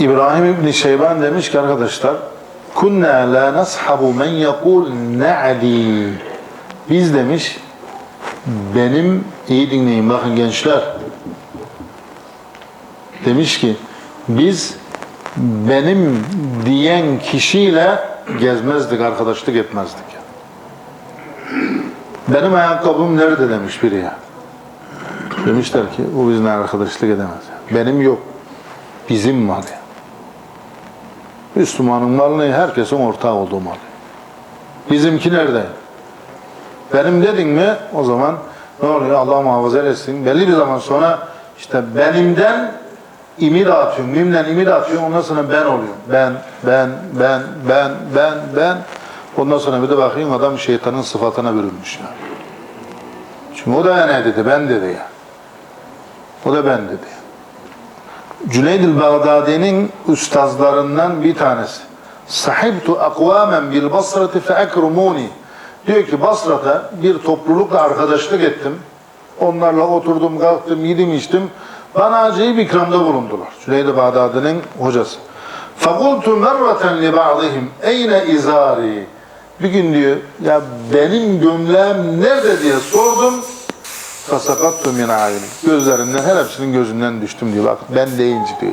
İbrahim İbni Şeyban demiş ki arkadaşlar kunna la nashabu men yekul ne'li biz demiş benim iyi dinleyin bakın gençler. Demiş ki biz benim diyen kişiyle gezmezdik arkadaşlık etmezdik. Benim ayakkabım nerede? demiş biri ya. Demişler ki bu bizimle arkadaşlık edemez. Benim yok bizim mal ya. Müslümanın malı ne? Herkesin ortağı olduğu mal. Bizimki nerede? Benim dedin mi o zaman ne oluyor? Allah muhafaza etsin. Belli bir zaman sonra işte benimden imi dağıtıyorum. Mimden imi dağıtıyorum. Ondan sonra ben oluyorum. Ben, ben, ben, ben, ben, ben. Ondan sonra bir de bakayım adam şeytanın sıfatına bürünmüş ya. Çünkü o da ne dedi? Ben dedi ya. O da ben dedi. Cüneyd-i Bağdadi'nin ustazlarından bir tanesi. Sahibtu akvamen bil basrati fe ekrumuni. Diyor ki Basra'da bir toplulukla arkadaşlık ettim. Onlarla oturdum, kalktım, yedim, içtim. Bana acayip ikramda bulundular. Cüneyd-i Bağdadi'nin hocası. Merraten li ba'dihim eyne izari. Bir gün diyor ya benim gömleğim nerede diye sordum. Fasakattu min ayni. Gözlerinden her hepsinin gözünden düştüm diyor. Bak ben deyince diyor.